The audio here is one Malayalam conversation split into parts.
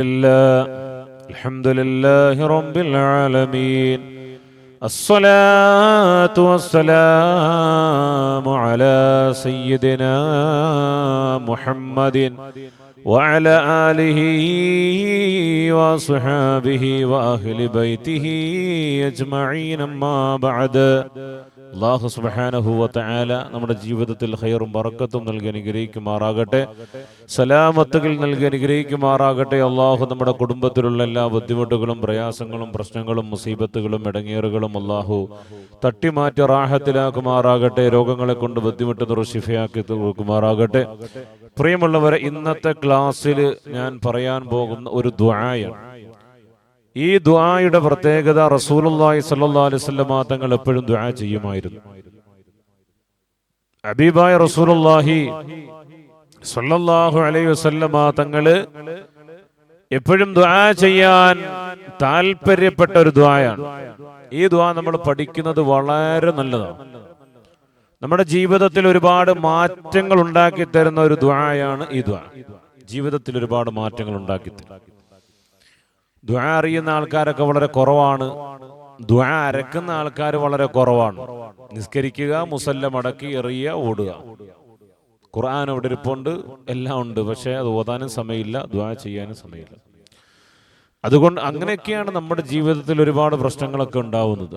لله الحمد لله رب العالمين الصلاة والسلام على سيدنا محمد وعلى آله وصحابه وأهل بيته أجمعين أما بعد അള്ളാഹു സുബാനഹുവല നമ്മുടെ ജീവിതത്തിൽ ഹൈറും ബറക്കത്തും നൽകി അനുഗ്രഹിക്കുമാറാകട്ടെ. സലാമത്തുകൾ നൽകി അനുഗ്രഹിക്കുമാറാകട്ടെ. അള്ളാഹു നമ്മുടെ കുടുംബത്തിലുള്ള എല്ലാ ബുദ്ധിമുട്ടുകളും പ്രയാസങ്ങളും പ്രശ്നങ്ങളും മുസീബത്തുകളും ഇടങ്ങേറുകളും അള്ളാഹു തട്ടിമാറ്റി റാഹത്തിലാക്കുമാറാകട്ടെ. രോഗങ്ങളെ കൊണ്ട് ബുദ്ധിമുട്ട് ഷിഫയാക്കി തീർക്കുമാറാകട്ടെ. പ്രിയമുള്ളവരെ ഇന്നത്തെ ക്ലാസ്സിൽ ഞാൻ പറയാൻ പോകുന്ന ഒരു ദ്വായാണ് ഈ ദുആയുടെ പ്രത്യേകത റസൂലുള്ളാഹി സ്വല്ലല്ലാഹു അലൈഹി വസല്ലമ തങ്ങൾ എപ്പോഴും ദ്വാ ചെയ്യുമായിരുന്നു. ഹബീബായ റസൂലുള്ളാഹി സ്വല്ലല്ലാഹു അലൈഹി വസല്ലമ തങ്ങൾ എപ്പോഴും ദ്വാ ചെയ്യാൻ താല്പര്യപ്പെട്ട ഒരു ദ്വായാണ് ഈ ദ്വാ നമ്മൾ പഠിക്കുന്നത് വളരെ നല്ലതാണ്. നമ്മുടെ ജീവിതത്തിൽ ഒരുപാട് മാറ്റങ്ങൾ ഉണ്ടാക്കി തരുന്ന ഒരു ദ്വായാണ് ഈ ദ്വാ ജീവിതത്തിൽ ഒരുപാട് മാറ്റങ്ങൾ ഉണ്ടാക്കി തരും ദ്വാ അറിയുന്ന ആൾക്കാരൊക്കെ വളരെ കുറവാണ്. ദ്വാ അരക്കുന്ന ആൾക്കാർ വളരെ കുറവാണ്. നിസ്കരിക്കുക മുസല്ല മടക്കി എറിയുക ഓടുക. ഖുർആൻ അവിടെ ഇരിപ്പുണ്ട് എല്ലാം ഉണ്ട്. പക്ഷെ അത് ഓതാനും സമയമില്ല ദ്വാ ചെയ്യാനും സമയമില്ല. അതുകൊണ്ട് അങ്ങനെയൊക്കെയാണ് നമ്മുടെ ജീവിതത്തിൽ ഒരുപാട് പ്രശ്നങ്ങളൊക്കെ ഉണ്ടാവുന്നത്.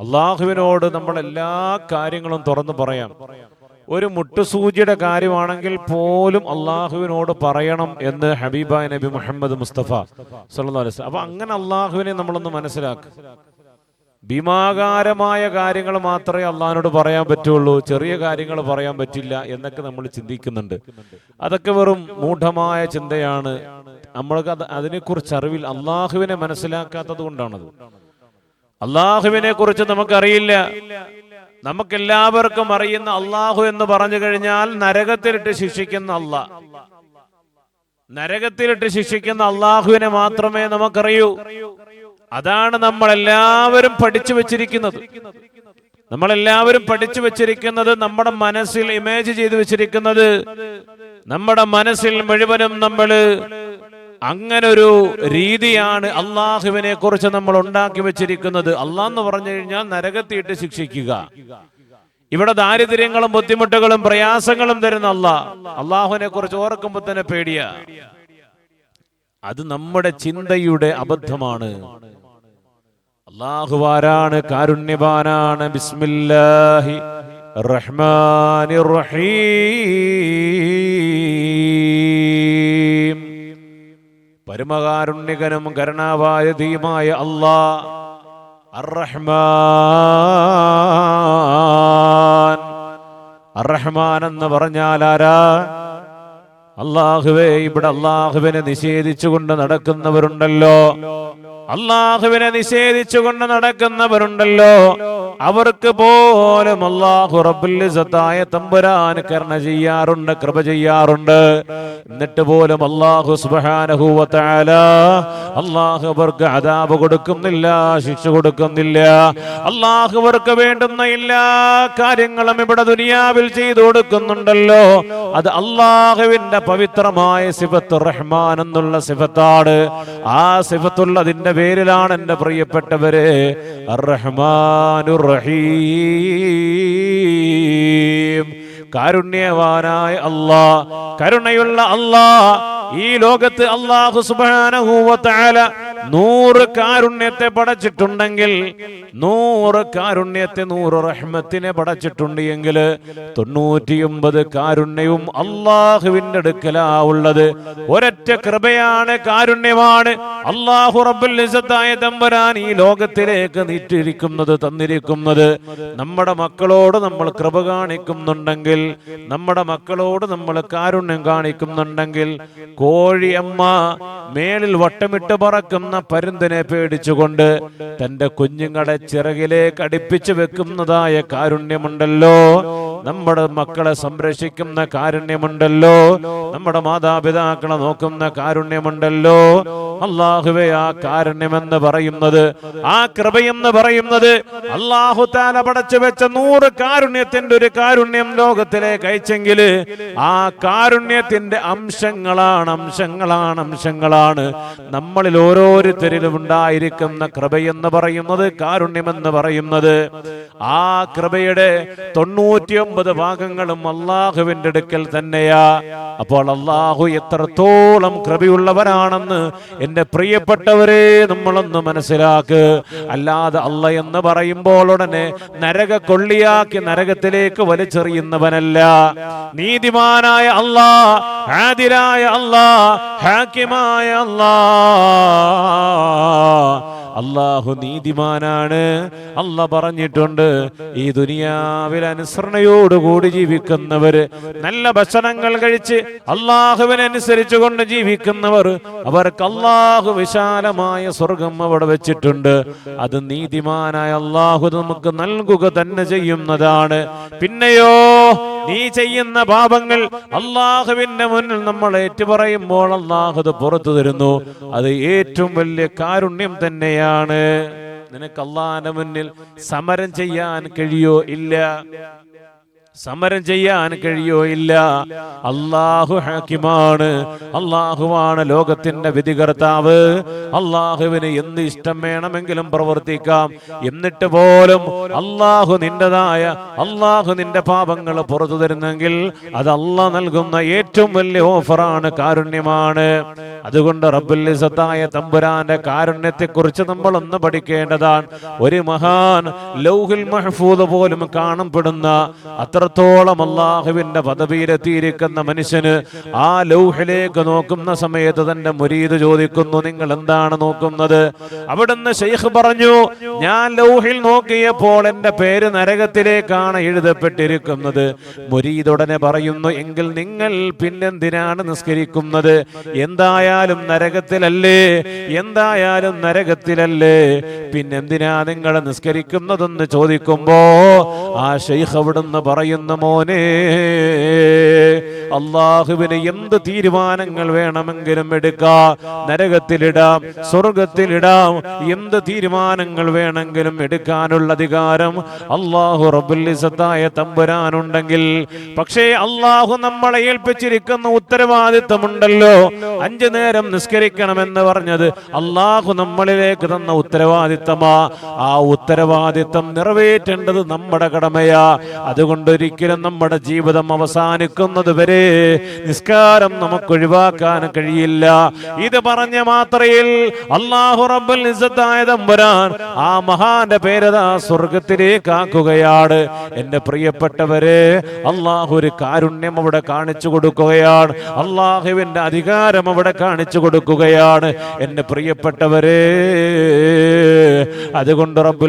അള്ളാഹുവിനോട് നമ്മൾ എല്ലാ കാര്യങ്ങളും തുറന്നു പറയാം. ഒരു മുട്ടുസൂചിയുടെ കാര്യമാണെങ്കിൽ പോലും അള്ളാഹുവിനോട് പറയണം എന്ന് ഹബീബ നബി മുഹമ്മദ് മുസ്തഫ സല്ലല്ലാഹു അലൈഹി അപ്പൊ അങ്ങനെ അള്ളാഹുവിനെ നമ്മളൊന്ന് മനസ്സിലാക്കുക ഭീമാകാരമായ കാര്യങ്ങൾ മാത്രമേ അള്ളാഹിനോട് പറയാൻ പറ്റുള്ളൂ ചെറിയ കാര്യങ്ങൾ പറയാൻ പറ്റില്ല എന്നൊക്കെ നമ്മൾ ചിന്തിക്കുന്നുണ്ട്. അതൊക്കെ വെറും മൂഢമായ ചിന്തയാണ്. നമ്മൾക്ക് അത് അതിനെക്കുറിച്ച് അറിവിൽ അള്ളാഹുവിനെ മനസ്സിലാക്കാത്തത് കൊണ്ടാണത്. അള്ളാഹുവിനെ കുറിച്ച് നമുക്കറിയില്ല. നമുക്കെല്ലാവർക്കും അറിയുന്ന അള്ളാഹു എന്ന് പറഞ്ഞു കഴിഞ്ഞാൽ നരകത്തിലിട്ട് ശിക്ഷിക്കുന്ന അള്ളാഹ് നരകത്തിലിട്ട് ശിക്ഷിക്കുന്ന അള്ളാഹുവിനെ മാത്രമേ നമുക്കറിയൂ. അതാണ് നമ്മളെല്ലാവരും പഠിച്ചു വെച്ചിരിക്കുന്നത്. നമ്മളെല്ലാവരും പഠിച്ചു വെച്ചിരിക്കുന്നത് നമ്മുടെ മനസ്സിൽ ഇമേജ് ചെയ്തു വെച്ചിരിക്കുന്നത്. നമ്മുടെ മനസ്സിൽ മുഴുവനും നമ്മൾ അങ്ങനൊരു രീതിയാണ് അള്ളാഹുവിനെ കുറിച്ച് നമ്മൾ ഉണ്ടാക്കി വെച്ചിരിക്കുന്നത്. അള്ളാന്ന് പറഞ്ഞു കഴിഞ്ഞാൽ നരകത്തിയിട്ട് ശിക്ഷിക്കുക. ഇവിടെ ദാരിദ്ര്യങ്ങളും ബുദ്ധിമുട്ടുകളും പ്രയാസങ്ങളും തരുന്ന അള്ളാഹ്. അള്ളാഹുവിനെ കുറിച്ച് ഓർക്കുമ്പോ തന്നെ പേടിയ. അത് നമ്മുടെ ചിന്തയുടെ അബദ്ധമാണ്. അള്ളാഹുവാരാണ് കാരുണ്യവാനാണ്. ബിസ്മില്ലാഹി റഹ്മാനി റഹീം. പരമകാരുണ്യകനും കരുണാവായ ധീമായ അള്ളാ. അറഹ്മാൻ അറഹ്മാൻ എന്ന് പറഞ്ഞാൽ ആരാ? അള്ളാഹുവേ ഇവിടെ അള്ളാഹുവിനെ നിഷേധിച്ചുകൊണ്ട് നടക്കുന്നവരുണ്ടല്ലോ. അള്ളാഹുവിനെ നിഷേധിച്ചുകൊണ്ട് നടക്കുന്നവരുണ്ടല്ലോ. അവർക്ക് പോലും അള്ളാഹു റബുല്ലിസത്തായ തമ്പുരാൻ കരുണ ചെയ്യാറുണ്ട് കൃപ ചെയ്യാറുണ്ട്. എന്നിട്ട് പോലും അള്ളാഹു സുബാനഹൂവത്താല അള്ളാഹു അവർക്ക് അതാപ് കൊടുക്കുന്നില്ല ശിക്ഷ കൊടുക്കുന്നില്ല. അള്ളാഹു അവർക്ക് വേണ്ടുന്ന എല്ലാ കാര്യങ്ങളും ഇവിടെ ദുനിയാവിൽ ചെയ്തു കൊടുക്കുന്നുണ്ടല്ലോ. അത് അള്ളാഹുവിന്റെ പവിത്രമായ സിഫത്ത് റഹ്മാൻ എന്നുള്ള സിഫത്താണ്. ആ സിഫത്തുള്ളതിന്റെ പേരിലാണ് എന്റെ പ്രിയപ്പെട്ടവരെ. റഹീം കാരുണ്യവാനായ അല്ലാ കരുണയുള്ള അല്ലാ ഈ ലോകത്ത് അള്ളാഹു സുബാനഹൂവത്താല നൂറ് കാരുണ്യത്തെ പടച്ചിട്ടുണ്ടെങ്കിൽ നൂറ് കാരുണ്യത്തെ നൂറ് റഹ്മത്തിനെ പടച്ചിട്ടുണ്ട് എങ്കിൽ തൊണ്ണൂറ്റിയൊമ്പത് കാരുണ്യവും അള്ളാഹുവിന്റെ അടുക്കലാ ഉള്ളത്. ഒരൊറ്റ കൃപയാണ് കാരുണ്യമാണ്. അള്ളാഹു റബ്ബുൽ ഇസ്സത്തായ തമ്പരാൻ ഈ ലോകത്തിലേക്ക് നീറ്റിരിക്കുന്നത് തന്നിരിക്കുന്നത്. നമ്മുടെ മക്കളോട് നമ്മൾ കൃപ കാണിക്കുന്നുണ്ടെങ്കിൽ നമ്മുടെ മക്കളോട് നമ്മൾ കാരുണ്യം കാണിക്കുന്നുണ്ടെങ്കിൽ കോഴിയമ്മ മേളിൽ വട്ടമിട്ട് പറക്കുന്ന പരുന്തിനെ പേടിച്ചുകൊണ്ട് തന്റെ കുഞ്ഞുങ്ങളെ ചിറകിലേക്ക് അടുപ്പിച്ചു വെക്കുന്നതായ കാരുണ്യമുണ്ടല്ലോ. നമ്മുടെ മക്കളെ സംരക്ഷിക്കുന്ന കാരുണ്യമുണ്ടല്ലോ. നമ്മുടെ മാതാപിതാക്കളെ നോക്കുന്ന കാരുണ്യമുണ്ടല്ലോ. അള്ളാഹുവെ ആ കാരുണ്യമെന്ന് പറയുന്നത് ആ കൃപയെന്ന് പറയുന്നത് അള്ളാഹു താല പടച്ചു വെച്ച നൂറ് കാരുണ്യത്തിന്റെ ഒരു കാരുണ്യം ലോകത്തിലേക്ക് അയച്ചെങ്കിൽ ആ കാരുണ്യത്തിന്റെ അംശങ്ങളാണ് അംശങ്ങളാണ് അംശങ്ങളാണ്. നമ്മളിൽ ഓരോരുത്തരിലും ഉണ്ടായിരിക്കുന്ന കൃപയെന്ന് പറയുന്നത് കാരുണ്യമെന്ന് പറയുന്നത്. ആ കൃപയുടെ തൊണ്ണൂറ്റിയൊമ്പത് ഭാഗങ്ങളും അള്ളാഹുവിന്റെ അടുക്കൽ തന്നെയാ. അപ്പോൾ അള്ളാഹു എത്രത്തോളം കൃപയുള്ളവരാണെന്ന് എന്റെ പ്രിയപ്പെട്ടവരെ നമ്മളൊന്ന് മനസ്സിലാക്ക്. അല്ലാതെ അല്ല എന്ന് പറയുമ്പോൾ ഉടനെ നരക കൊള്ളിയാക്കി നരകത്തിലേക്ക് വലിച്ചെറിയുന്നവനല്ല. നീതിമാനായ അല്ലാ ആദിലായ അല്ലാ ഹാക്കിമായ അല്ലാ അള്ളാഹു നീതിമാനാണ്. അല്ല പറഞ്ഞിട്ടുണ്ട് ഈ ദുനിയാവിൽ അനുസരണയോടുകൂടി ജീവിക്കുന്നവര് നല്ല ഭക്ഷണങ്ങൾ കഴിച്ച് അള്ളാഹുവിനനുസരിച്ച് കൊണ്ട് ജീവിക്കുന്നവർ അവർക്ക് അള്ളാഹു വിശാലമായ സ്വർഗം അവിടെ വെച്ചിട്ടുണ്ട്. അത് നീതിമാനായ അള്ളാഹു നമുക്ക് നൽകുക തന്നെ ചെയ്യുന്നതാണ്. പിന്നെയോ നീ ചെയ്യുന്ന പാപങ്ങൾ അള്ളാഹുവിന്റെ മുന്നിൽ നമ്മൾ ഏറ്റുപറയുമ്പോൾ അള്ളാഹു അത് പുറത്തു തരുന്നു. അത് ഏറ്റവും വലിയ കാരുണ്യം തന്നെയാണ്. നിനക്ക് അള്ളാഹിന്റെ മുന്നിൽ സമരം ചെയ്യാൻ കഴിയോ ഇല്ല? സമരം ചെയ്യാൻ കഴിയോ ഇല്ല. അള്ളാഹു ഹാക്കിമാണ്. അള്ളാഹുവാണ് ലോകത്തിന്റെ വിധികർത്താവ്. അള്ളാഹുവിന് എന്ത് ഇഷ്ടം വേണമെങ്കിലും പ്രവർത്തിക്കാം. എന്നിട്ട് പോലും അള്ളാഹു നിന്റേതായ അള്ളാഹു നിന്റെ പാപങ്ങൾ പുറത്തു തരുന്നെങ്കിൽ അത് അള്ളാഹ് നൽകുന്ന ഏറ്റവും വലിയ ഓഫറാണ് കാരുണ്യമാണ്. അതുകൊണ്ട് റബ്ബുല്ലിസത്തായ തമ്പുരാന്റെ കാരുണ്യത്തെ കുറിച്ച് നമ്മൾ ഒന്ന് പഠിക്കേണ്ടതാണ്. ഒരു മഹാൻ ലൗഹിൽ മഹഫൂദ് പോലും കാണപ്പെടുന്ന അത്രത്തോളം അള്ളാഹുവിന്റെ പദവിയിലെത്തിയിരിക്കുന്ന മനുഷ്യന് ആ ലൗഹിലേക്ക് നോക്കുന്ന സമയത്ത് തന്റെ മുരീദ് ചോദിക്കുന്നു നിങ്ങൾ എന്താണ് നോക്കുന്നത്? അവിടുന്ന് ഷെയ്ഖ് പറഞ്ഞു ഞാൻ ലൗഹിൽ നോക്കിയപ്പോൾ എന്റെ പേര് നരകത്തിലേക്കാണ് എഴുതപ്പെട്ടിരിക്കുന്നത്. മുരീദ് ഉടനെ പറയുന്നു എങ്കിൽ നിങ്ങൾ പിന്നെന്തിനാണ് നിസ്കരിക്കുന്നത്? എന്തായാലും നരകത്തിലല്ലേ? എന്തായാലും നരകത്തിലല്ലേ? പിന്നെന്തിനാ നിങ്ങൾ നിസ്കരിക്കുന്നതെന്ന് ചോദിക്കുമ്പോ ആ ഷെയ്ഖ് അവിടുന്ന് പറയുന്ന മോനെ അള്ളാഹുവിന് എന്ത് തീരുമാനങ്ങൾ വേണമെങ്കിലും എടുക്കാം. നരകത്തിലിടാം സ്വർഗത്തിലിടാം. എന്ത് തീരുമാനങ്ങൾ വേണമെങ്കിലും എടുക്കാനുള്ള അധികാരം അള്ളാഹു റബുല്ലിസത്തായ തമ്പുരാനുണ്ടെങ്കിൽ. പക്ഷേ അള്ളാഹു നമ്മളെ ഏൽപ്പിച്ചിരിക്കുന്ന ഉത്തരവാദിത്തമുണ്ടല്ലോ. അഞ്ചു നേരം നിസ്കരിക്കണമെന്ന് പറഞ്ഞത് അള്ളാഹു നമ്മളിലേക്ക് തന്ന ഉത്തരവാദിത്തമാ. ആ ഉത്തരവാദിത്തം നിറവേറ്റേണ്ടത് നമ്മുടെ കടമയാ. അതുകൊണ്ടൊരിക്കലും നമ്മുടെ ജീവിതം അവസാനിക്കുന്നത് വരെ നിസ്കാരം നമുക്ക് ഒഴിവാക്കാൻ കഴിയില്ല. ഇത് പറഞ്ഞ മാത്രയിൽ അള്ളാഹു റബ്ബൽ തമ്പുരാൻ ആ മഹാന്റെ പേരതാ സ്വർഗത്തിലേക്ക് ആക്കുകയാണ്. എന്റെ പ്രിയപ്പെട്ടവരെ അള്ളാഹു ഒരു കാരുണ്യം അവിടെ കാണിച്ചു കൊടുക്കുകയാണ്. അള്ളാഹുവിന്റെ അധികാരം അവിടെ കാണിച്ചു കൊടുക്കുകയാണ്. എന്റെ പ്രിയപ്പെട്ടവരെ അതുകൊണ്ട് റബ്ബുൽ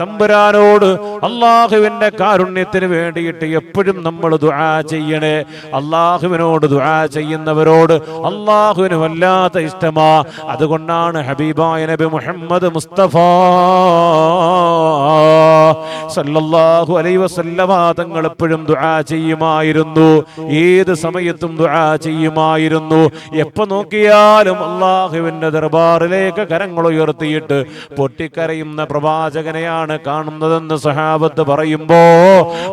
തമ്പുരാനോട് അള്ളാഹുവിന്റെ കാരുണ്യത്തിന് വേണ്ടിയിട്ട് എപ്പോഴും നമ്മൾ ദുആ ചെയ്യണേ. അള്ളാഹുവിനോട് ദുആ ചെയ്യുന്നവരോട് അള്ളാഹുവിന് വല്ലാത്ത ഇഷ്ടമാ. അതുകൊണ്ടാണ് ഹബീബായ നബി മുഹമ്മദ് മുസ്തഫ സല്ലല്ലാഹു അലൈഹി വസല്ലമ തങ്ങൾ എപ്പോഴും ദുആ ചെയ്യുമായിരുന്നു. ഏത് സമയത്തും ദുആ ചെയ്യുമായിരുന്നു. എപ്പോ നോക്കിയാലും അള്ളാഹുവിന്റെ ദർബാറിലേക്ക് കരങ്ങൾ ഉയർത്തിയിട്ട് പൊട്ടിക്കരയുന്ന പ്രവാചകനെയാണ് കാണുന്നതെന്ന് സഹാബത്ത് പറയുമ്പോ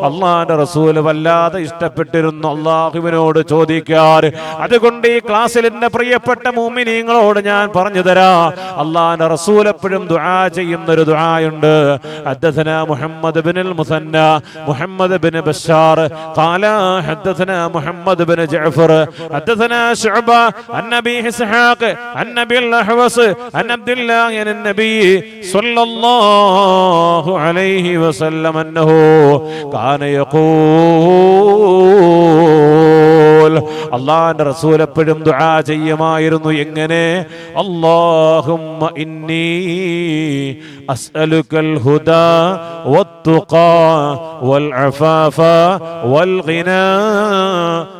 അള്ളാന്റെ റസൂൽ വല്ലാതെ ഇഷ്ടപ്പെട്ടിരുന്നു. അള്ളാഹുവിനോട് ചോദിക്കാറ് അതുകൊണ്ട് ഈ ക്ലാസ്സിൽ എന്റെ പ്രിയപ്പെട്ട മൂമിനീങ്ങളോട് ഞാൻ പറഞ്ഞു തരാ അള്ളാന്റെ റസൂൽ എപ്പോഴും ദുആ ചെയ്യുന്ന ഒരു ദുആയുണ്ട് حدثنا محمد بن المثنى محمد بن بشار قال حدثنا محمد بن جعفر حدثنا شعبة عن أبي إسحاق عن أبي الأحوص عن عبد الله عن النبي صلى الله عليه وسلم أنه كان يقول അള്ളാന്റെ റസൂൽ എപ്പോഴും ദുആ ചെയ്യുമായിരുന്നു. എങ്ങനെ? അല്ലാഹുമ്മ ഇന്നി അസ്അലുക്കൽ ഹുദാ വത്തുഖാ വൽ അഫാഫ വൽ ഗിനാ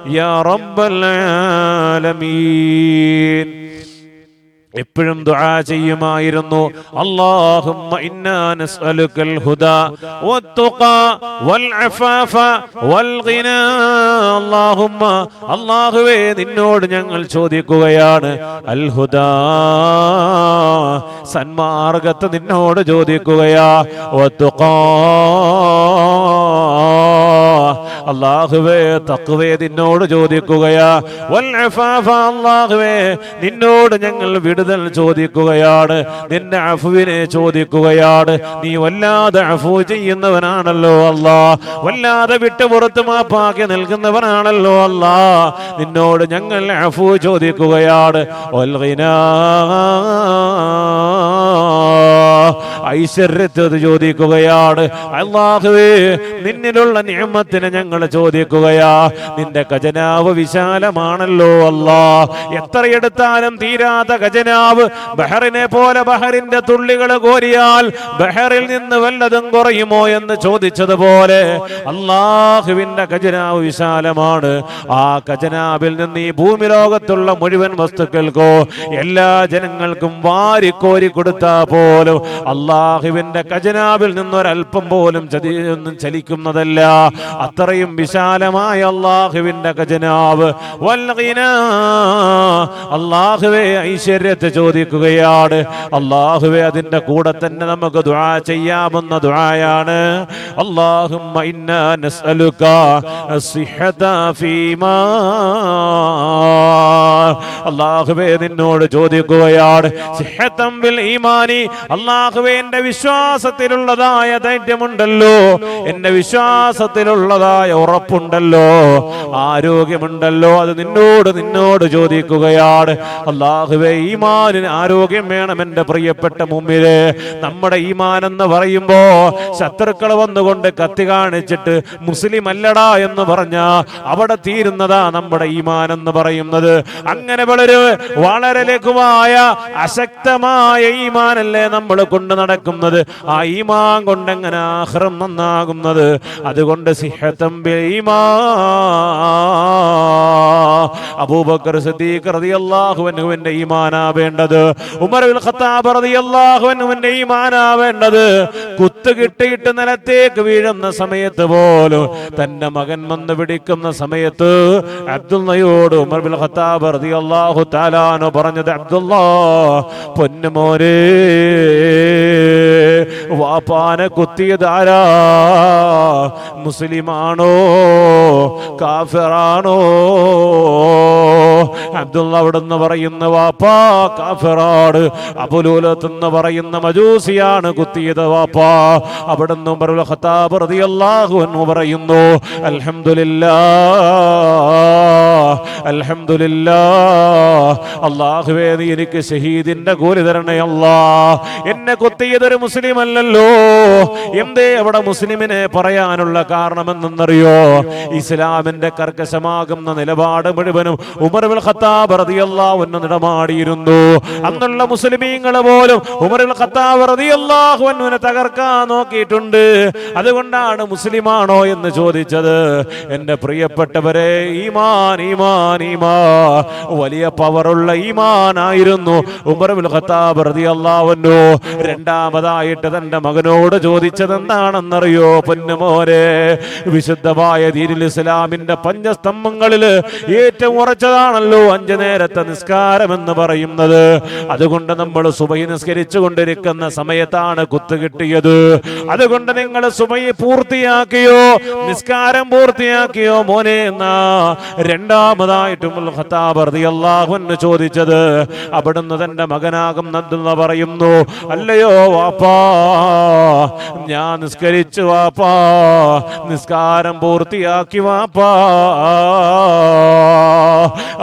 യാ റബ്ബൽ ആലമീൻ. എപ്പോഴും ദുആ ചെയ്യുമായിരുന്നു. അല്ലാഹുമ്മ ഇന്നാ നസ്അലുക്കൽ ഹുദാ വത്തുഖ വൽ അഫാഫ വൽ ഗിനാ. അല്ലാഹുമ്മ അല്ലാഹുവേ നിന്നോട് ഞങ്ങൾ ചോദിക്കുകയാണ്. അൽ ഹുദാ സന്മാർഗത്തെ നിന്നോട് ചോദിക്കുകയാ. വത്തുഖാ അള്ളാഹുവേ തക്വേ നിന്നോട് ചോദിക്കുകയാ. അള്ളാഹുവേ നിന്നോട് ഞങ്ങൾ വിടുതൽ ചോദിക്കുകയാണ്. നിന്റെ അഫുവിനെ ചോദിക്കുകയാണ്. നീ വല്ലാതെ അഫു ചെയ്യുന്നവനാണല്ലോ അല്ലാ. വല്ലാതെ വിട്ടുപുറത്ത് മാപ്പാക്കി നൽകുന്നവനാണല്ലോ അല്ലാ. നിന്നോട് ഞങ്ങൾ അഫു ചോദിക്കുകയാണ്. വൽ ഗിനാ ഐശ്വര്യത്തത് ചോദിക്കുകയാണ്. അള്ളാഹുവേ നിന്നിലുള്ള നിയമത്തിന് ഞങ്ങൾ ചോദിക്കുകയാ. നിന്റെ ഖജനാവ് വിശാലമാണല്ലോ അല്ലാ. എത്രയെടുത്താലും തീരാത്ത ഖജനാവ്. ബഹറിനെ പോലെ ബഹറിന്റെ തുള്ളികൾ കോരിയാൽ ബഹറിൽ നിന്ന് വല്ലതും കുറയുമോ എന്ന് ചോദിച്ചതുപോലെ അള്ളാഹുവിന്റെ ഖജനാവ് വിശാലമാണ്. ആ ഖജനാവിൽ നിന്ന് ഈ ഭൂമി ലോകത്തുള്ള മുഴുവൻ വസ്തുക്കൾക്കോ എല്ലാ ജനങ്ങൾക്കും വാരിക്കോരി കൊടുത്താ പോലും അള്ളാഹുവിന്റെ ഖജനാവിൽ നിന്നൊരൽപ്പം പോലും ഒന്നും ചലിക്കുന്നതല്ല. അത്രയും വിശാലമായ അള്ളാഹുവിന്റെ ഖജനാവ്. അള്ളാഹുവെ ഐശ്വര്യത്തെ ചോദിക്കുകയാണ്. അള്ളാഹുവെ അതിന്റെ കൂടെ തന്നെ നമുക്ക് ദുആ ചെയ്യാമെന്ന ദുആയാണ്. അല്ലാഹുമ്മ ഇന്നാ നസ്അലുക ഫീമാ. അള്ളാഹുവേ നിന്നോട് ചോദിക്കുകയാണ്. അള്ളാഹുവേ എന്റെ വിശ്വാസത്തിലുള്ളതായ ധൈര്യമുണ്ടല്ലോ. എന്റെ വിശ്വാസത്തിലുള്ളതായ ഉറപ്പുണ്ടല്ലോ. ആരോഗ്യമുണ്ടല്ലോ. അത് നിന്നോട് നിന്നോട് ചോദിക്കുകയാണ്. അള്ളാഹുവേ ഈമാനിന് ആരോഗ്യം വേണം എന്റെ പ്രിയപ്പെട്ട മുമ്പിൽ. നമ്മുടെ ഈമാൻ എന്ന് പറയുമ്പോ ശത്രുക്കൾ വന്നുകൊണ്ട് കത്തി കാണിച്ചിട്ട് മുസ്ലിം അല്ലടാ എന്ന് പറഞ്ഞ അവിടെ തീരുന്നതാ നമ്മുടെ ഈമാൻ എന്ന് പറയുന്നത്. അങ്ങനെ വളരെ വളരെ ലഘുവായ അശക്തമായ ഈമാനല്ലേ നമ്മൾ കൊണ്ട് നടക്കുന്നത്? ആ ഈമാൻ കൊണ്ട് എങ്ങനെ ആഹ്റം നന്നാകുന്നത്? അതുകൊണ്ട് സിഹത്തം അബൂബക്കർ സദീഖ് റളിയല്ലാഹു അൻഹുവിന്റെ ഈമാനാ വേണ്ടത് ഉമർ ബിൻ ഖത്താബ് റളിയല്ലാഹു അൻഹുവിന്റെ ഈമാനാ വേണ്ടത് കുത്ത് കിട്ടിയിട്ട് നിലത്തേക്ക് വീഴുന്ന സമയത്ത് പോലും തന്റെ മകൻ വന്ന് പിടിക്കുന്ന സമയത്ത് അബ്ദുള്ളയോട് ഉമർ ബിൻ ഖത്താബ് റളിയല്ലാഹു തആലാനു പറഞ്ഞത് അബ്ദുല്ലാ പൊന്നുമോനെ. വാപ്പാനെ കുത്തിയതാരാ മുസ്ലിമാണോ? കാഫിറാണോ? അബ്ദുള്ള അവിടുന്ന് പറയുന്ന വാപ്പാ കാഫിറാട് അബുലൂലത്ത് എന്ന് പറയുന്ന മജൂസിയാണ് കുത്തിയത് വാപ്പാ. അവിടുന്ന് ഖത്താബ് റളിയല്ലാഹു പറയുന്നു അൽഹംദുലില്ലാ അൽഹംദുലില്ലാ അല്ലാഹുവേ നീ എനിക്ക് ഷഹീദിന്റെ കൂലി തരണേ അല്ലാ എന്നെ കുത്തിയതൊരു മുസ്ലിം അല്ലല്ലോ എന്തേ അവിടെ മുസ്ലിമിനെ പറയാനുള്ള കാരണമെന്നറിയോ? ഇസ്ലാമിന്റെ കർക്കശമാകുന്ന നിലപാട് മുഴുവനും ഉമർ ബിൻ ഖത്താബ് നടമാടിയിരുന്നു. അന്നുള്ള മുസ്ലിമീങ്ങൾ പോലും ബിൻ ഖത്താബ് അൻഹുവിനെ തകർക്കാൻ നോക്കിയിട്ടുണ്ട്. അതുകൊണ്ടാണ് മുസ്ലിമാണോ എന്ന് ചോദിച്ചത്. എന്റെ പ്രിയപ്പെട്ടവരെ ഈമാൻ ഈമാൻ ഈമാ വലിയ പവറുള്ള ഈമാനായിരുന്നു ബിൻ ഖത്താബ് റളിയല്ലാഹു അൻഹു. രണ്ടാമതായിട്ട് തന്റെ മകനോട് ചോദിച്ചത് എന്താണെന്നറിയോ പൊന്നുമോരെ വിശുദ്ധമായ ദീനുൽ ഇസ്ലാമിന്റെ പഞ്ചസ്തംഭങ്ങളിൽ ഏറ്റവും ഉറച്ചതാണല്ലോ അഞ്ചു നേരത്തെ നിസ്കാരം എന്ന് പറയുന്നത്. അതുകൊണ്ട് നമ്മൾ സുബൈ നിസ്കരിച്ചു കൊണ്ടിരിക്കുന്ന സമയത്താണ് കുത്തു കിട്ടിയത്. അതുകൊണ്ട് നിങ്ങൾ സുബൈ പൂർത്തിയാക്കിയോ നിസ്കാരം പൂർത്തിയാക്കിയോ മോനെ എന്നാ രണ്ടാമതായിട്ടും ചോദിച്ചത്. അവിടുന്ന് തന്റെ മകനാകും നദ്ദുള്ള പറയുന്നു അല്ലയോ വാപ്പാ ഞാൻ നിസ്കരിച്ചു വാപ്പാ നിസ്കാരം പൂർത്തിയാക്കി വാപ്പാ.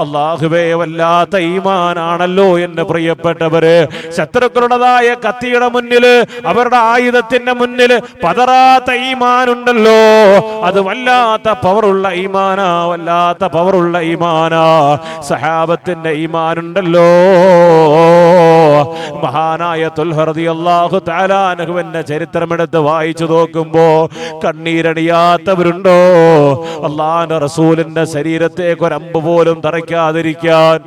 അള്ളാഹുവേ വല്ലാത്ത ഈമാനാണല്ലോ എന്റെ പ്രിയപ്പെട്ടവര്. ശത്രുക്കളുടേതായ കത്തിയുടെ മുന്നിൽ അവരുടെ ആയുധത്തിന്റെ മുന്നിൽ പതറാത്ത ഈമാനുണ്ടല്ലോ. അത് വല്ലാത്ത പവറുള്ള ഈമാനാ വല്ലാത്ത പവറുള്ള ഈമാനാ. സഹാബത്തിന്റെ ഈമാനുണ്ടല്ലോ. മഹാനായ അള്ളാഹു താലാനഹുവിന്റെ ചരിത്രമെടുത്ത് വായിച്ചു നോക്കുമ്പോ കണ്ണീരണിയാത്തവരുണ്ടോ? അള്ളാന്റെ റസൂലിന്റെ ശരീരത്തേക്കൊരമ്പ് പോലും തറയ്ക്കാതിരിക്കാൻ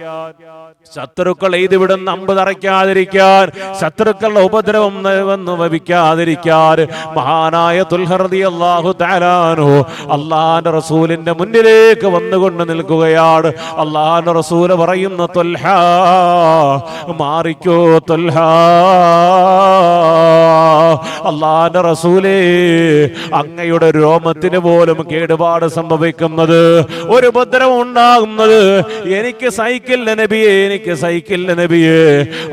ശത്രുക്കൾ എഴുതിവിടുന്ന അമ്പ് തറയ്ക്കാതിരിക്കാൻ ശത്രുക്കളുടെ ഉപദ്രവം വന്ന് വപിക്കാതിരിക്കാൻ മഹാനായ തുൽഹർദി അള്ളാഹു താലാനു അള്ളാഹാന്റെ റസൂലിന്റെ മുന്നിലേക്ക് വന്നുകൊണ്ട് നിൽക്കുകയാണ്. അള്ളാഹാന്റെ റസൂൽ പറയുന്ന തൊൽഹ മാറിക്കോ തൊൽഹ. അള്ളാന്റെ റസൂലേ അങ്ങയുടെ രോമത്തിന് പോലും കേടുപാട് സംഭവിക്കുന്നത് ഒരു ഉപദ്രവം ഉണ്ടാകുന്നത്. എനിക്ക് സഹിക്കില്ല നബിയെ എനിക്ക് സഹിക്കില്ല നബിയെ.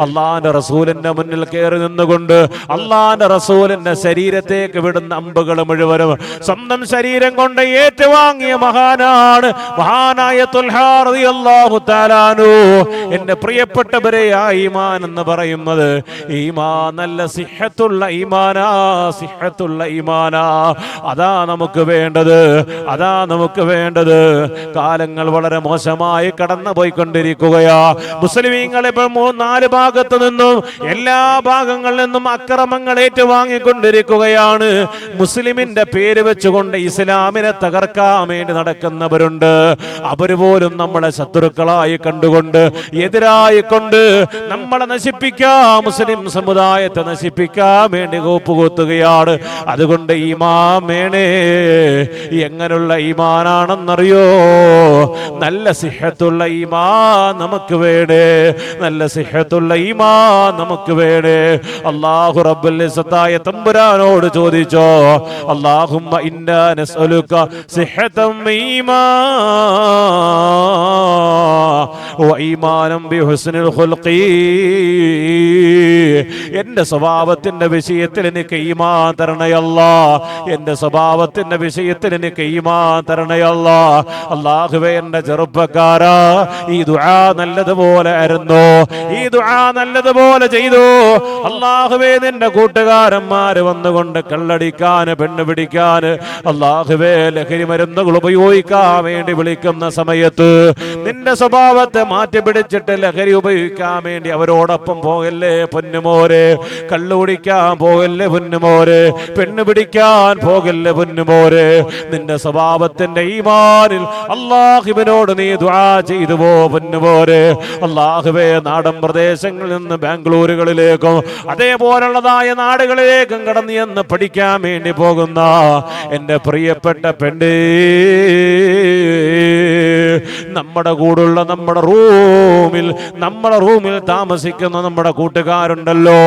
അള്ളാന്റെ റസൂലിന്റെ മുന്നിൽ കയറി നിന്നുകൊണ്ട് അള്ളാന്റെ റസൂലിന്റെ ശരീരത്തേക്ക് വിടുന്ന അമ്പുകൾ മുഴുവനും സ്വന്തം ശരീരം കൊണ്ട് ഏറ്റുവാങ്ങിയ മഹാനാണ് മഹാനായ എന്റെ പ്രിയപ്പെട്ടവരെ ആ ഈമാൻ എന്ന് പറയുന്നത് ഈമാ നല്ല സിഹത്തുള്ള ഈമാനാ അതാ നമുക്ക് വേണ്ടത്. അതാ നമുക്ക് വേണ്ടത്. കാലങ്ങൾ വളരെ മോശമായി കടന്നു പോയിക്കൊണ്ടിരിക്കുകയാ. മുസ്ലിമീങ്ങൾ ഇപ്പോൾ നാല് ഭാഗത്തു നിന്നും എല്ലാ ഭാഗങ്ങളിൽ നിന്നും അക്രമങ്ങൾ ഏറ്റുവാങ്ങിക്കൊണ്ടിരിക്കുകയാണ്. മുസ്ലിമിന്റെ പേര് വെച്ചുകൊണ്ട് ഇസ്ലാമിനെ തകർക്കാൻ വേണ്ടി നടക്കുന്നവരുണ്ട്. അവർ പോലും നമ്മളെ ശത്രുക്കളായി കണ്ടുകൊണ്ട് എതിരായി കൊണ്ട് നമ്മളെ നശിപ്പിക്കാം മുസ്ലിം സമുദായത്തെ നശിപ്പിക്കാൻ വേണ്ടി കോപ്പുകൂത്തുകയാണ് അതുകൊണ്ട് ഇമാമേണേ എങ്ങനെയുള്ള ഈമാനാണെന്നറിയോ? നല്ല സിഹത്തുള്ള ഈമാ നമുക്ക് വേണേ. നല്ല സിഹത്തുള്ള ഈമാ നമുക്ക് വേണേ. അള്ളാഹു റബ്ബുലിസത്തായ തമ്പുരാനോട് ചോദിച്ചോ അള്ളാഹുമ്മ ഇന്നാ നസ്അലുക എന്റെ സ്വഭാവത്തിന്റെ വിഷയത്തിൽ എനിക്ക് ഈമാ തരണയല്ല. എന്റെ സ്വഭാവത്തിന്റെ വിഷയത്തിൽ എനിക്ക് ഈമാ തരണയല്ല. അള്ളാഹുവേ എന്റെ ചെറുപ്പക്കാരാ ഈ ദുആ നല്ലതുപോലെ ആയിരുന്നു ഈ ദുആ നല്ലതുപോലെ ചെയ്തു? അള്ളാഹുവേ നിന്റെ കൂട്ടുകാരന്മാര് വന്നുകൊണ്ട് കള്ളടിക്കാന് പെണ്ണ് പിടിക്കാന് അള്ളാഹുവേ ലഹരി മരുന്നുകൾ ഉപയോഗിക്കാൻ വേണ്ടി വിളിക്കുന്ന സമയത്ത് നിന്റെ സ്വഭാവത്തെ മാറ്റി പിടിച്ചിട്ട് ലഹരി ഉപയോഗിക്കാൻ വേണ്ടി അവരോടൊപ്പം പോകല്ലേ പൊന്നുമോരെ? കള്ളു കുടിക്കാൻ പോകല്ലേ പൊന്നുമോര് പെണ്ണ് പിടിക്കാൻ പോകല്ലേ പൊന്നുമോര് നിന്റെ സ്വഭാവത്തിന്റെ ഈമാനിൽ അള്ളാഹിബിനോട് നീ ദ്വാ ചെയ്തു പോ പൊന്നുമോര് അള്ളാഹുവേ നാടൻ പ്രദേശങ്ങളിൽ നിന്ന് ബാംഗ്ലൂരുകളിലേക്കും അതേപോലുള്ളതായ നാടുകളിലേക്കും കടന്നു എന്ന് പഠിക്കാൻ വേണ്ടി പോകുന്ന എന്റെ പ്രിയപ്പെട്ട പെണ്ണേ. നമ്മുടെ കൂടുള്ള നമ്മുടെ റൂമിൽ നമ്മുടെ റൂമിൽ താമസിക്കുന്ന നമ്മുടെ കൂട്ടുകാരുണ്ടല്ലോ.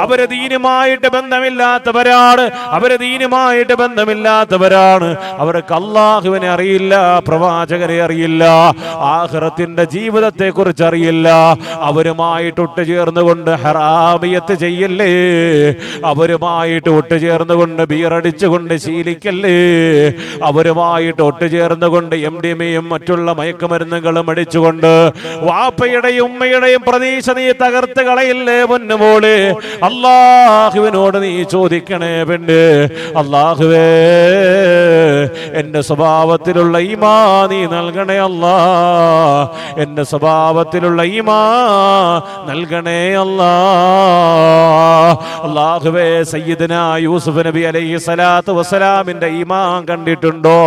അവർ ദീനുമായിട്ട് ബന്ധമില്ലാത്തവരാണ്. അവർ ദീനുമായിട്ട് ബന്ധമില്ലാത്തവരാണ്. അവർക്ക് അള്ളാഹുവിനെ അറിയില്ല പ്രവാചകരെ അറിയില്ല ആഹ്റത്തിന്റെ ജീവിതത്തെ കുറിച്ച് അറിയില്ല. അവരുമായിട്ട് ഒട്ടുചേർന്നുകൊണ്ട് ഹറാമിയത്ത് ചെയ്യല്ലേ? അവരുമായിട്ട് ഒട്ടുചേർന്നുകൊണ്ട് ബീറടിച്ചുകൊണ്ട് ശീലിക്കല്ലേ? അവരുമായിട്ട് ഒട്ടുചേർന്നുകൊണ്ട് എം ഡി എമ്മയും മറ്റുള്ള മയക്കുമരുന്നുകളും അടിച്ചുകൊണ്ട് വാപ്പയുടെയും ഉമ്മയുടെയും പ്രതീക്ഷ നീ തകർത്ത് കളയില്ലേ പൊന്നുമോൾ? അള്ളാഹുവിനോട് നീ ചോദിക്കണേ പെണ്ണ്. അള്ളാഹുവേ എന്റെ സ്വഭാവത്തിലുള്ള ഈമാ നീ നൽകണേ അല്ലാ. എന്റെ സ്വഭാവത്തിലുള്ള ഈമാ നൽകണേ അല്ലാ. അള്ളാഹുവേ സയ്യിദന യൂസുഫ് നബി അലൈഹി സ്വലാത്തു വസ്സലാമിന്റെ ഈമാൻ കണ്ടിട്ടുണ്ടോ?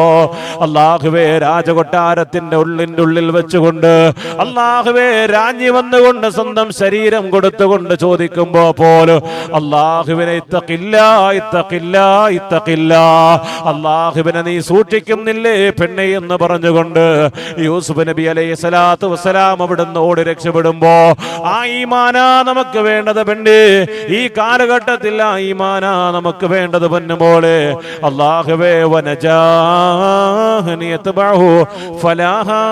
അള്ളാഹുവേ രാജകൊട്ടാരത്തിന്റെ ഉള്ളിന്റെ ഉള്ളിൽ വെച്ചുകൊണ്ട് അള്ളാഹുവേ രാഞ്ഞി വന്നുകൊണ്ട് സ്വന്തം ശരീരം കൊടുത്തുകൊണ്ട് ചോദിക്കുമ്പോ പോലും അള്ളാഹുവിനെ ഇത്തക്കില്ല ഇത്തക്കില്ല ഇത്തക്കില്ല. അള്ളാഹുവിനെ നീ സൂക്ഷിക്കുന്നില്ലേ പെണ്ണെ എന്ന് പറഞ്ഞുകൊണ്ട് യൂസുഫ് നബി അലൈഹി സ്വലാത്തു വസ്സലാം അവിടുന്ന് ഓടി രക്ഷപ്പെടുമ്പോ ആ ഈമാനാ നമുക്ക് വേണ്ടത് പെണ്ണ് ഈ കാലഘട്ടത്തിൽ ആ ഈമാനാ നമുക്ക് വേണ്ടത് പൊന്നുമോളെ അള്ളാഹുവേ വനജാഹനിയത്ബഹു ഫലാഹാ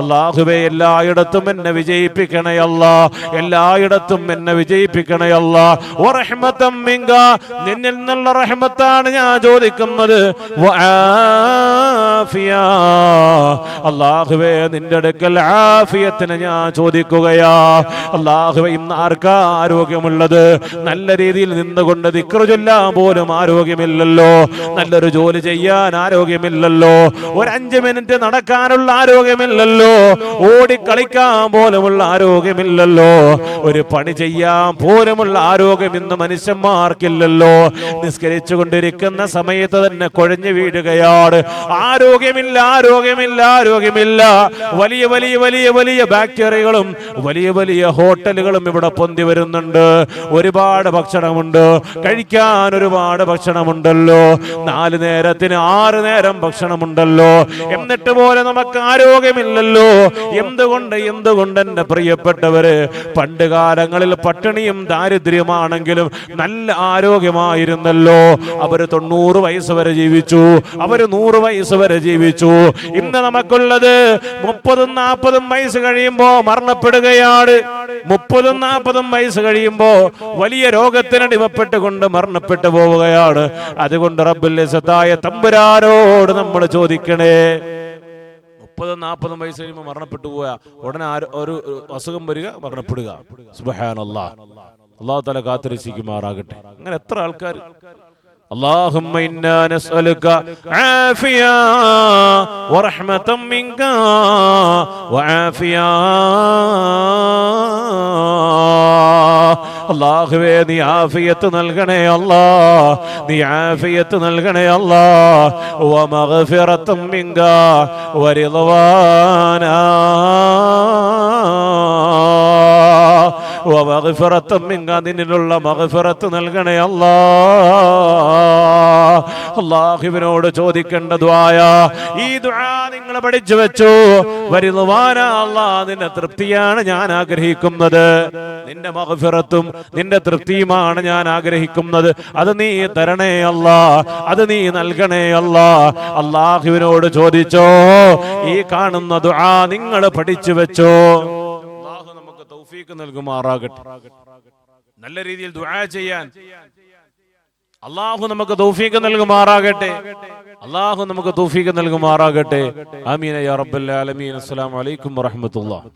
അള്ളാഹുവേ എല്ലായിടത്തും എന്നെ വിജയിപ്പിക്കണയല്ല എല്ലായിടത്തും എന്നെ വിജയിപ്പിക്കണയല്ല നിന്നിൽ നിന്നുള്ള റഹ്മത്താണ് ഞാൻ ചോദിക്കുന്നത്. അള്ളാഹുവേ നിന്റെ അടുക്കൽ ആഫിയത്തിന് ഞാൻ ചോദിക്കുകയാ. അള്ളാഹുവേ ഇന്ന് ആർക്കാ ആരോഗ്യമുള്ളത്? നല്ല രീതിയിൽ നിന്നുകൊണ്ട് ദിക്റ് ചൊല്ലാൻ പോലും ആരോഗ്യമില്ലല്ലോ. നല്ലൊരു ജോലി ചെയ്യാൻ ആരോഗ്യമില്ലല്ലോ. ഒരു അഞ്ച് മിനിറ്റ് നടക്കാനുള്ള ആരോഗ്യമില്ല. ആരോഗ്യമല്ലല്ലോ. ഓടിക്കളിക്കാൻ പോലുമുള്ള ആരോഗ്യമില്ലല്ലോ. ഒരു പണി ചെയ്യാൻ പോലുമുള്ള ആരോഗ്യം ഇന്ന് മനുഷ്യന്മാർക്കില്ലല്ലോ. നിസ്കരിച്ചു കൊണ്ടിരിക്കുന്ന സമയത്ത് തന്നെ കുഴഞ്ഞു വീഴുകയാണ്. ആരോഗ്യമില്ല ആരോഗ്യമില്ല ആരോഗ്യമില്ല. വലിയ വലിയ വലിയ വലിയ ബാക്ടീരിയകളും വലിയ വലിയ ഹോട്ടലുകളും ഇവിടെ പൊന്തി വരുന്നുണ്ട്. ഒരുപാട് ഭക്ഷണമുണ്ട്. കഴിക്കാൻ ഒരുപാട് ഭക്ഷണമുണ്ടല്ലോ. നാല് നേരത്തിന് ആറ് നേരം ഭക്ഷണമുണ്ടല്ലോ. എന്നിട്ട് പോലെ നമുക്ക് ആരോഗ്യമില്ലല്ലോ എന്തുകൊണ്ട് എന്തുകൊണ്ട് എന്റെ പ്രിയപ്പെട്ടവര്? പണ്ട് കാലങ്ങളിൽ പട്ടിണിയും ദാരിദ്ര്യമാണെങ്കിലും നല്ല ആരോഗ്യമായിരുന്നല്ലോ. അവർ തൊണ്ണൂറ് വയസ്സ് വരെ ജീവിച്ചു. അവർ നൂറ് വയസ്സ് വരെ ജീവിച്ചു. ഇന്ന് നമുക്കുള്ളത് മുപ്പതും നാൽപ്പതും വയസ്സ് കഴിയുമ്പോ മരണപ്പെടുകയാണ്. മുപ്പതും നാൽപ്പതും വയസ്സ് കഴിയുമ്പോ വലിയ രോഗത്തിനടിമപ്പെട്ടുകൊണ്ട് മരണപ്പെട്ടു പോവുകയാണ്. അതുകൊണ്ട് റബ്ബുല്ലതായ തമ്പുരാനോട് നമ്മൾ ചോദിക്കണേ. മുപ്പതും നാൽപ്പതും വയസ്സ് കഴിയുമ്പോൾ മരണപ്പെട്ടു പോയ ഉടനെ ഒരു അസുഖം വരിക മരണപ്പെടുക. സുബഹാനല്ലാ. അള്ളാഹു തല കാത്തിരക്ഷിക്കുമാറാകട്ടെ. അങ്ങനെ എത്ര ആൾക്കാർ اللهم إنا نسألك عافية ورحمة منك وعافية അള്ളാഹുവേ നീ ആഫിയത്ത് നൽകണേ അല്ലാ നീ ആഫിയത്ത് നൽകണേ അല്ലാ വമഗ്ഫിറത്തും മിങ്ക വരിളവാനാ വമഗ്ഫിറത്തും മിങ്ക നിന്നിലുള്ള മഗ്ഫിറത്ത് നൽകണേ അല്ലാ. അള്ളാഹുവിനോട് ചോദിക്കേണ്ട ദ്വായ ഈ ദുആ നിങ്ങൾ പഠിച്ചു വെച്ചു. വരുവാന അള്ളാ നിന്റെ തൃപ്തിയാണ് ഞാൻ ആഗ്രഹിക്കുന്നത്. നിന്റെ മഹഫിറത്തും നിന്റെ തൃപ്തിയുമാണ് ഞാൻ ആഗ്രഹിക്കുന്നത്. അത് നീ തരണേ അല്ല. അത് നീ നൽകണേ അല്ല. അള്ളാഹുവിനോട് ചോദിച്ചോ ഈ കാണുന്ന ദുആ നിങ്ങൾ പഠിച്ചു വെച്ചോ. തൗഫീക്ക് നൽകുമാറാകട്ടെ. നല്ല രീതിയിൽ ദുആ ചെയ്യാൻ. അള്ളാഹു നമുക്ക് തൗഫീക്ക് നൽകുമാറാകട്ടെ. അള്ളാഹു നമുക്ക് തൗഫീക്ക് നൽകുമാറാകട്ടെ. ആമീന യാ റബ്ബൽ ആലമീൻ. അസ്സലാമു അലൈക്കും വറഹ്മത്തുള്ളാഹി.